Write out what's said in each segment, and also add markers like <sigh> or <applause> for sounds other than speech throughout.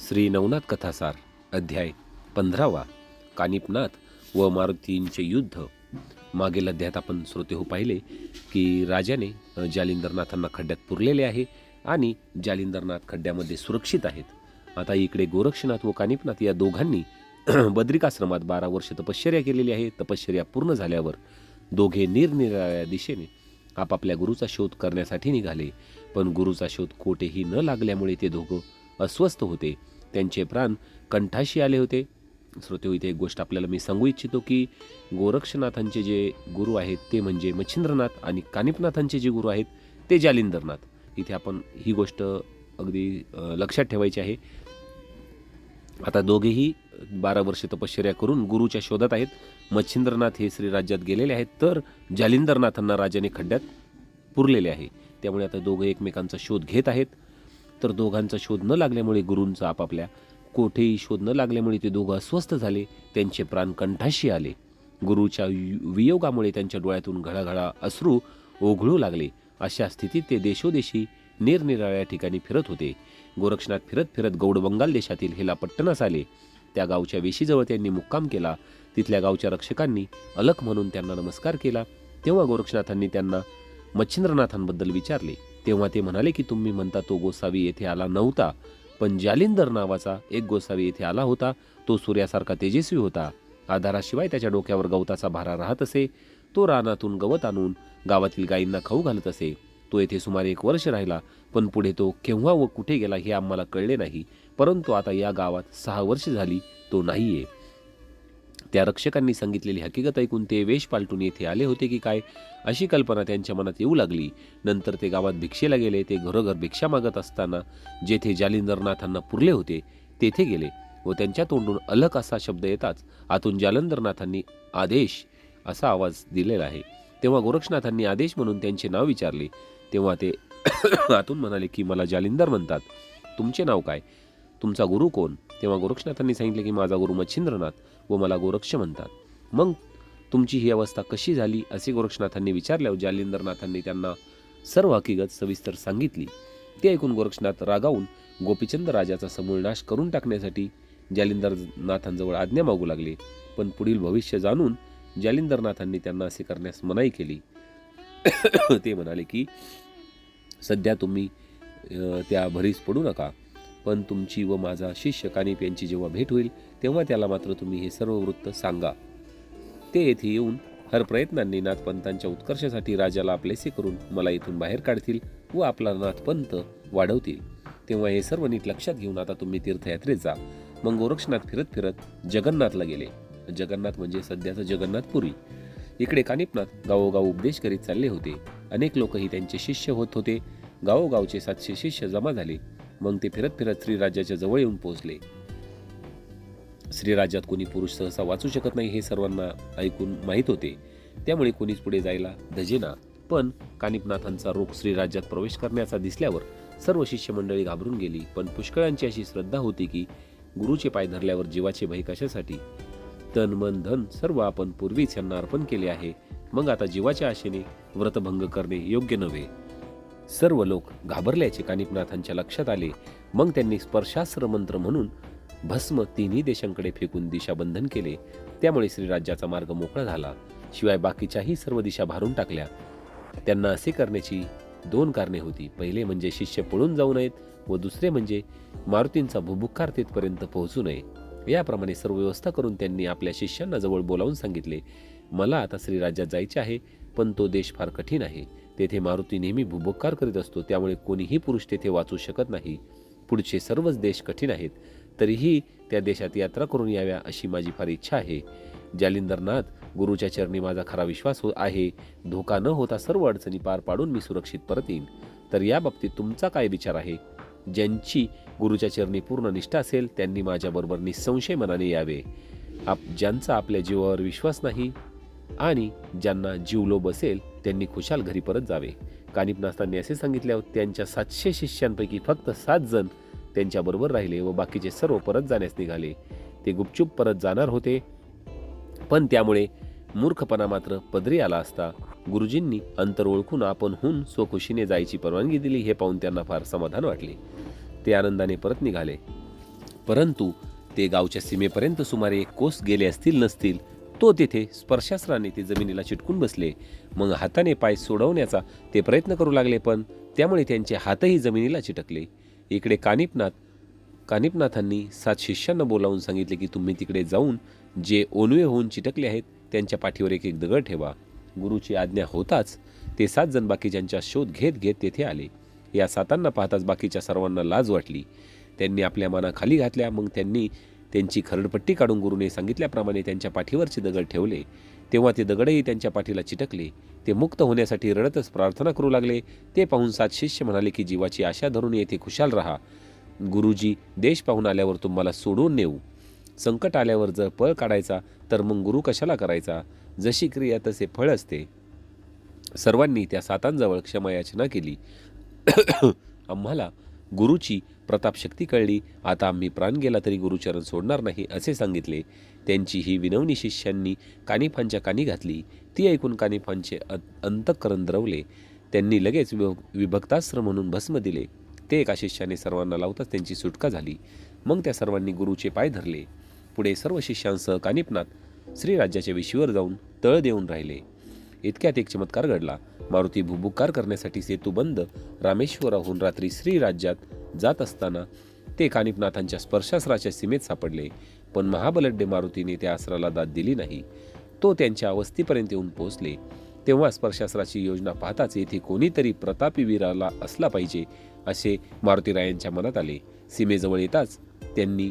श्री नवनाथ कथासार अध्याय पंधरावा कानिपनाथ व मारुतींचे युद्ध. मागील अध्यायात आपण श्रोते हो पाहिले की राजाने जालिंदरनाथांना खड्ड्यात पुरलेले आहे आणि जालिंदरनाथ खड्ड्यामध्ये सुरक्षित आहेत. आता इकडे गोरक्षनाथ व कानिपनाथ या दोघांनी <clears throat> बद्रिकाश्रमात बारा वर्ष तपश्चर्या केलेली आहे. तपश्चर्या पूर्ण झाल्यावर दोघे निरनिराळ्या दिशेने आपापल्या गुरुचा शोध करण्यासाठी निघाले. पण गुरुचा शोध कोठेही न लागल्यामुळे ते दोघं अस्वस्थ होते. त्यांचे प्राण कंठाशी आले होते. श्रोते इथे एक गोष्ट आपल्याला मी सांगू इच्छितो की गोरक्षनाथांचे जे गुरु आहेत ते म्हणजे मच्छिंद्रनाथ आणि कानिपनाथांचे जे गुरु आहेत ते जालिंदरनाथ. इथे आपण ही गोष्ट अगदी लक्षात ठेवायची आहे. आता दोघेही बारा वर्ष तपश्चर्या करून गुरुच्या शोधात आहेत. मच्छिंद्रनाथ हे श्रीराज्यात गेलेले आहेत तर जालिंदरनाथांना राजाने खड्ड्यात पुरलेले आहे. त्यामुळे आता दोघं एकमेकांचा शोध घेत आहेत. तर दोघांचा शोध न लागल्यामुळे गुरूंचा आपापल्या कोठेही शोध न लागल्यामुळे ते दोघं अस्वस्थ झाले त्यांचे प्राण कंठाशी आले. गुरुच्या वियोगामुळे त्यांच्या डोळ्यातून घळाघळा अश्रू ओघळू लागले. अशा स्थितीत ते देशोदेशी निरनिराळ्या ठिकाणी फिरत होते. गोरक्षनाथ फिरत फिरत गौड बंगाल देशातील हेलापट्टणास आले. त्या गावच्या वेशीजवळ त्यांनी मुक्काम केला. तिथल्या गावच्या रक्षकांनी अलख म्हणून त्यांना नमस्कार केला. तेव्हा गोरक्षनाथांनी त्यांना मच्छिंद्रनाथांबद्दल विचारले. तेव्हा ते म्हणाले की तुम्ही म्हणता तो गोसावी येथे आला नव्हता पण जालिंदर नावाचा एक गोसावी येथे आला होता. तो सूर्यासारखा तेजस्वी होता. आधाराशिवाय त्याच्या डोक्यावर गवताचा भारा राहत असे. तो रानातून गवत आणून गावातील गायींना खाऊ घालत असे. तो येथे सुमारे एक वर्ष राहिला पण पुढे तो केव्हा व कुठे गेला हे आम्हाला कळले नाही. परंतु आता या गावात सहा वर्ष झाली तो नाहीये. त्या रक्षकांनी सांगितलेली हकीकत ऐकून ते वेश पालटून येथे आले होते की काय अशी कल्पना त्यांच्या मनात येऊ लागली. नंतर ते गावात भिक्षेला गेले ते घरोघर भिक्षा मागत असताना जेथे जालिंदरनाथांना पुरले होते तेथे गेले व त्यांच्या तोंडून अलक असा शब्द येताच आतून जालंदरनाथांनी आदेश असा आवाज दिलेला आहे. तेव्हा गोरक्षनाथांनी आदेश म्हणून त्यांचे नाव विचारले. तेव्हा ते <coughs> आतून म्हणाले की मला जालिंदर म्हणतात. तुमचे नाव काय? तुमचा गुरु कोण? तेव्हा गोरक्षनाथांनी सांगितले की माझा गुरु मच्छिंद्रनाथ व मला गोरक्ष म्हणतात. मग तुमची ही अवस्था कशी झाली असे गोरक्षनाथांनी विचारल्यावर जालिंदरनाथांनी त्यांना सर्व हकीकत सविस्तर सांगितली. ते ऐकून गोरक्षनाथ रागावून गोपीचंद राजाचा समूळ नाश करून टाकण्यासाठी जालिंदरनाथांजवळ आज्ञा मागू लागले. पण पुढील भविष्य जाणून जालिंदरनाथांनी त्यांना असे करण्यास मनाई केली. <coughs> ते म्हणाले की सध्या तुम्ही त्या भरीस पडू नका. पण तुमची व माझा शिष्य कानिप यांची जेव्हा भेट होईल तेव्हा त्याला मात्र तुम्ही हे सर्व वृत्त सांगा. ते येथे येऊन हर प्रयत्नांनी नाथपंतांच्या उत्कर्षासाठी राजाला आपलेसे करून मला इथून बाहेर काढतील व आपला नाथपंत वाढवतील. तेव्हा हे सर्व नीट लक्षात घेऊन आता तुम्ही तीर्थयात्रेत जा. मग गोरक्षनाथ फिरत फिरत जगन्नाथला गेले. जगन्नाथ म्हणजे सध्याचं जगन्नाथपुरी इकडे कानिपनाथ गावोगाव उपदेश करीत चालले होते. अनेक लोकही त्यांचे शिष्य होत होते. गावोगावचे सातशे शिष्य जमा झाले. मग ते फिरत फिरत श्रीराजाच्या जवळ येऊन पोहोचले. श्रीराज्यात कोणी पुरुष सहसा वाचू शकत नाही हे सर्वांना ऐकून माहीत होते. त्यामुळे कोणीच पुढे जायला धजेना. पण कानिपनाथांचा रोख श्रीराज्यात प्रवेश करण्याचा दिसल्यावर सर्व शिष्यमंडळी घाबरून गेली. पण पुष्कळांची अशी श्रद्धा होती की गुरुचे पाय धरल्यावर जीवाचे भय कशासाठी? तन मन धन सर्व आपण पूर्वीच यांना अर्पण केले आहे. मग आता जीवाच्या आशेने व्रतभंग करणे योग्य नव्हे. सर्व लोक घाबरल्याचे कानिकनाथांच्या लक्षात आले. मग त्यांनी स्पर्शास्त्र मंत्र म्हणून भस्म तिन्ही देशांकडे फेकून दिशाबंधन केले. त्यामुळे श्रीराज्याचा मार्ग मोकळा झाला. शिवाय बाकीच्याही सर्व दिशा भारून टाकल्या. त्यांना असे करण्याची दोन कारणे होती. पहिले म्हणजे शिष्य पळून जाऊ नयेत व दुसरे म्हणजे मारुतींचा भुभुक्कार तिथपर्यंत पोहोचू नये. याप्रमाणे सर्व व्यवस्था करून त्यांनी आपल्या शिष्यांना जवळ बोलावून सांगितले. मला आता श्रीराज्यात जायचे आहे पण तो देश फार कठीण आहे. तेथे मारुती नेहमी भुभुक्कार करीत असतो त्यामुळे कोणीही पुरुष तेथे वाचू शकत नाही. पुढचे सर्वच देश कठीण आहेत तरीही त्या देशात यात्रा करून याव्या अशी माझी फार इच्छा आहे. जालिंदरनाथ गुरुच्या चरणी माझा खरा विश्वास हो आहे. धोका न होता सर्व अडचणी पार पाडून मी सुरक्षित परत येईन. तर या बाबतीत तुमचा काय विचार आहे? ज्यांची गुरुच्या चरणी पूर्ण निष्ठा असेल त्यांनी माझ्याबरोबर निसंशय मनाने यावे. आप ज्यांचा आपल्या जीवावर विश्वास नाही आणि ज्यांना जीवलो बसेल त्यांनी खुशाल घरी परत जावे. कानिपनाथांनी असे सांगितल्यावर त्यांच्या सातशे शिष्यांपैकी फक्त सात जण त्यांच्याबरोबर राहिले व बाकीचे सर्व परत जाण्यास निघाले. ते गुपचूप परत जाणार होते पण त्यामुळे मूर्खपणा मात्र पदरी आला असता. गुरुजींनी अंतर ओळखून आपणहून स्वखुशीने जायची परवानगी दिली हे पाहून त्यांना फार समाधान वाटले. ते आनंदाने परत निघाले. परंतु ते गावच्या सीमेपर्यंत सुमारे एक कोस गेले असतील नसतील तो तेथे स्पर्शास्त्राने ते जमिनीला चिटकून बसले. मग हाताने पाय सोडवण्याचा ते प्रयत्न करू लागले पण त्यामुळे त्यांचे हातही जमिनीला चिटकले. इकडे कानिपनाथ कानिपनाथांनी सात शिष्यांना बोलावून सांगितले की तुम्ही तिकडे जाऊन जे ओनवे होऊन चिटकले आहेत त्यांच्या पाठीवर एक एक दगड ठेवा. गुरुची आज्ञा होताच ते सात जण बाकीच्यांचा शोध घेत घेत तेथे आले. या सातांना पाहताच बाकीच्या सर्वांना लाज वाटली. त्यांनी आपल्या माना खाली घातल्या. मग त्यांनी त्यांची खरडपट्टी काढून गुरुने सांगितल्याप्रमाणे त्यांच्या पाठीवरचे दगड ठेवले. तेव्हा ते दगडही त्यांच्या पाठीला चिटकले. ते मुक्त होण्यासाठी रडतच प्रार्थना करू लागले. ते पाहून सात शिष्य म्हणाले की जीवाची आशा धरून येथे खुशाल राहा. गुरुजी देश पाहून आल्यावर तुम्हाला सोडून नेऊ. संकट आल्यावर जर पळ काढायचा तर मग गुरु कशाला करायचा? जशी क्रिया तसे फळ असते. सर्वांनी त्या सातांजवळ क्षमायाचना केली. <coughs> आम्हाला गुरुची प्रतापशक्ती कळली आता आम्ही प्राण गेला तरी गुरुचरण सोडणार नाही असे सांगितले. त्यांची ही विनवणी शिष्यांनी कानिफांच्या कानी घातली. ती ऐकून कानिफांचे अ- अंतःकरण द्रवले. त्यांनी लगेच विभ विभक्तास्त्र म्हणून भस्म दिले. ते एका शिष्याने सर्वांना लावताच त्यांची सुटका झाली. मग त्या सर्वांनी गुरुचे पाय धरले. पुढे सर्व शिष्यांसह कानिपनाथ श्रीराज्याच्या विशीवर जाऊन तळ देऊन राहिले. इतक्यात एक चमत्कार घडला. मारुती भुबुकार करण्यासाठी सेतू बंद. रामेश्वराहून रात्री श्रीराज्यात जात असताना ते कानिपनाथांच्या स्पर्शास्त्राच्या सीमेत सापडले पण महाबलड्डे मारुतीने त्या अस्त्राला दाद दिली नाही. तो त्यांच्या अवस्थेपर्यंत येऊन पोहोचले. तेव्हा स्पर्शास्त्राची योजना पाहताच येथे कोणीतरी प्रतापी वीराला असला पाहिजे असे मारुतीरायांच्या मनात आले. सीमेजवळ येताच त्यांनी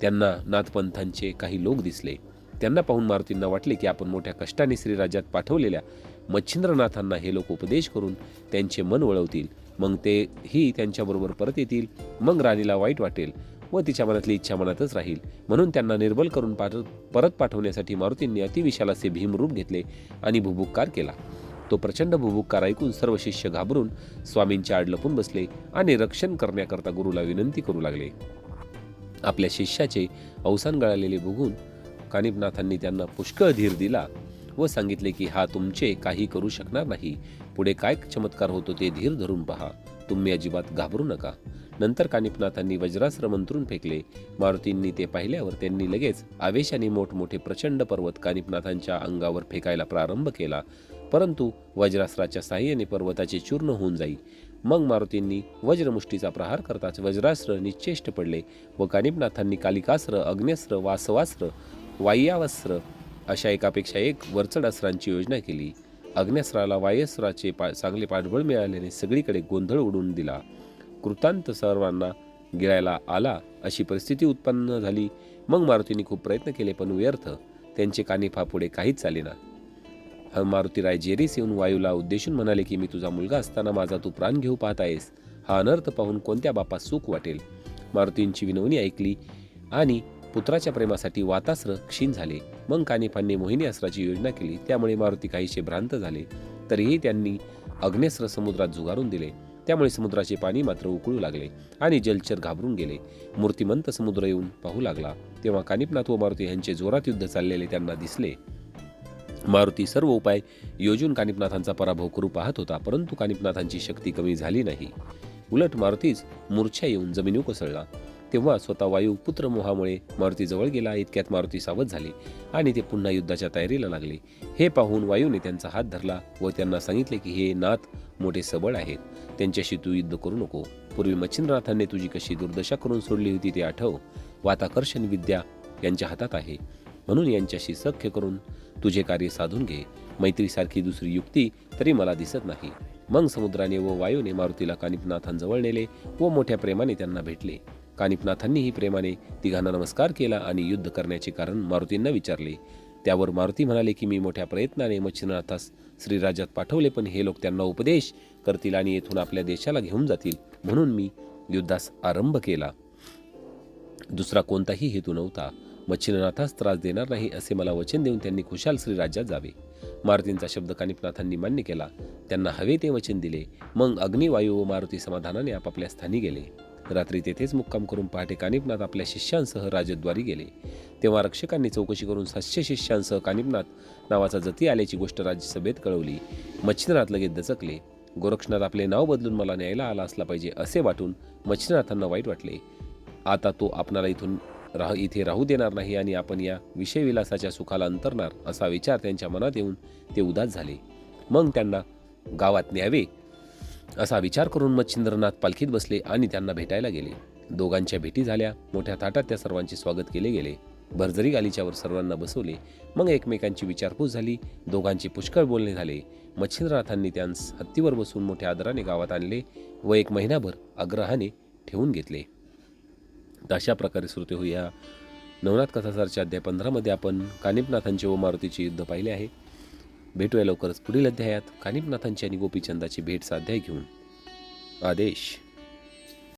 त्यांना नाथपंथांचे काही लोक दिसले. त्यांना पाहून मारुतींना वाटले की आपण मोठ्या कष्टाने श्रीराज्यात पाठवलेल्या मच्छिंद्रनाथांना हे लोक उपदेश करून त्यांचे मन वळवतील. मग तेही त्यांच्याबरोबर परत येतील मग राणीला वाईट वाटेल व तिच्या मनातली इच्छा मनातच राहील. म्हणून त्यांना निर्बल करून पाठ परत पाठवण्यासाठी मारुतींनी अतिविशाल असे भीमरूप घेतले आणि भुभुक्कार केला. तो प्रचंड भुभुक्कार ऐकून सर्व शिष्य घाबरून स्वामींच्या आड लपून बसले आणि रक्षण करण्याकरता गुरुला विनंती करू लागले. आपल्या शिष्याचे अवसान गळालेले बघून कानिपनाथांनी त्यांना पुष्कळ धीर दिला. व सांगितले की हा तुमचे काही करू शकणार नाही. पुढे काय चमत्कार होतो ते धीर धरून पहा. तुम्ही अजिबात घाबरू नका. नंतर कानिपनाथांनी वज्रास्त्र मंत्रून फेकले. मारुतींनी ते पाहिल्यावर त्यांनी लगेच आवेशाने मोठमोठे प्रचंड पर्वत कानिपनाथांच्या अंगावर फेकायला प्रारंभ केला. परंतु वज्रास्त्राच्या साह्याने पर्वताचे चूर्ण होऊन जाई. मग मारुतींनी वज्रमुष्टीचा प्रहार करताच वज्रास्त्र निश्चेष्ट पडले व कानिपनाथांनी कालिकास्त्र अग्नेस्त्र वासवास्त्र वाय्यावस्त्र अशा एकापेक्षा एक वरचढ अस्त्रांची योजना केली. अग्न्यास्राला वायस्राचे पा चांगले पाठबळ मिळाल्याने सगळीकडे गोंधळ उडून दिला. कृतांत सर्वांना गिळायला आला अशी परिस्थिती उत्पन्न झाली. मग मारुतीने खूप प्रयत्न केले पण व्यर्थ. त्यांचे कानिफा पुढे काहीच चालेना मारुती मारुतीराय जेरीस येऊन वायूला उद्देशून म्हणाले की मी तुझा मुलगा असताना माझा तू प्राण घेऊ पाहत आहेस. हा अनर्थ पाहून कोणत्या बापास सुख वाटेल? मारुतींची विनवणी ऐकली आणि पुत्राच्या प्रेमासाठी वातास्त्र क्षीण झाले. मग कानिफांनी मोहिनी अस्त्राची योजना केली. त्यामुळे मारुती काहीशे भ्रांत झाले तरीही त्यांनी अग्नेस्त्र समुद्रात झुगारून दिले. त्यामुळे समुद्राचे पाणी मात्र उकळू लागले आणि जलचर घाबरून गेले. मूर्तिमंत समुद्र येऊन पाहू लागला. तेव्हा कानिपनाथ व मारुती यांचे जोरात युद्ध चाललेले त्यांना दिसले. मारुती सर्व उपाय योजून कानिपनाथांचा पराभव करू पाहत होता परंतु कानिपनाथांची शक्ती कमी झाली नाही. उलट मारुतीच मूर्छा येऊन जमिनी कोसळला. तेव्हा स्वतः वायू पुत्र मोहामुळे मारुतीजवळ गेला इतक्यात मारुती सावध झाले आणि ते पुन्हा युद्धाच्या तयारीला लागले. हे पाहून वायूने त्यांचा हात धरला व त्यांना सांगितले की हे नाथ मोठे सबळ आहेत त्यांच्याशी तू युद्ध करू नको. पूर्वी मच्छिंद्रनाथांनी तुझी कशी दुर्दशा करून सोडली होती ते आठव. वाताकर्षण विद्या यांच्या हातात आहे. म्हणून यांच्याशी सख्य करून तुझे कार्य साधून घे. मैत्रीसारखी दुसरी युक्ती तरी मला दिसत नाही. मग समुद्राने व वायूने मारुतीला कानिपनाथांजवळ नेले व मोठ्या प्रेमाने त्यांना भेटले. कानिपनाथांनीही प्रेमाने तिघांना नमस्कार केला आणि युद्ध करण्याचे कारण मारुतींना विचारले. त्यावर मारुती म्हणाले की मी मोठ्या प्रयत्नाने मच्छिंद्रनाथास श्रीराज्यात पाठवले पण हे लोक त्यांना उपदेश करतील आणि येथून आपल्या देशाला घेऊन जातील. म्हणून मी युद्धास आरंभ केला. दुसरा कोणताही हेतू नव्हता. मच्छिंद्रनाथास त्रास देणार नाही असे मला वचन देऊन त्यांनी खुशाल श्रीराज्यात जावे. मारुतींचा शब्द कानिपनाथांनी मान्य केला. त्यांना हवे ते वचन दिले. मग अग्निवायू व मारुती समाधानाने आपापल्या स्थानी गेले. रात्री तेथेच मुक्काम करून पहाटे कानिपनाथ आपल्या शिष्यांसह राजद्वारी गेले. तेव्हा रक्षकांनी चौकशी करून सातशे शिष्यांसह कानिपनाथ नावाचा जती आल्याची गोष्ट राज्यसभेत कळवली. मच्छिंद्रनाथ लगेच दचकले. गोरक्षनाथ आपले नाव बदलून मला न्यायला आला असला पाहिजे असे वाटून मच्छिंद्रनाथांना वाईट वाटले. आता तो आपणाला इथून राह इथे राहू देणार नाही आणि आपण या विषयविलासाच्या सुखाला अंतरणार असा विचार त्यांच्या मनात येऊन ते उदास झाले. मग त्यांना गावात न्यावे असा विचार करून मच्छिंद्रनाथ पालखीत बसले आणि त्यांना भेटायला गेले. दोघांच्या भेटी झाल्या. मोठ्या ताटात त्या सर्वांचे स्वागत केले गेले. भरजरी गालीच्यावर सर्वांना बसवले. मग एकमेकांची विचारपूस झाली. दोघांचे पुष्कळ बोलणे झाले. मच्छिंद्रनाथांनी त्यांस हत्तीवर बसून मोठ्या आदराने गावात आणले व एक महिनाभर आग्रहाने ठेवून घेतले. तर अशा प्रकारे श्रोते हो या नवनाथ कथासारच्या अध्याय पंधरामध्ये आपण कानिपनाथांचे व मारुतीचे युद्ध पाहिले आहे. भेटूया लवकरच पुढील अध्यायात कानिपनाथांची आणि गोपीचंदाची भेट अध्याय घेऊन. आदेश.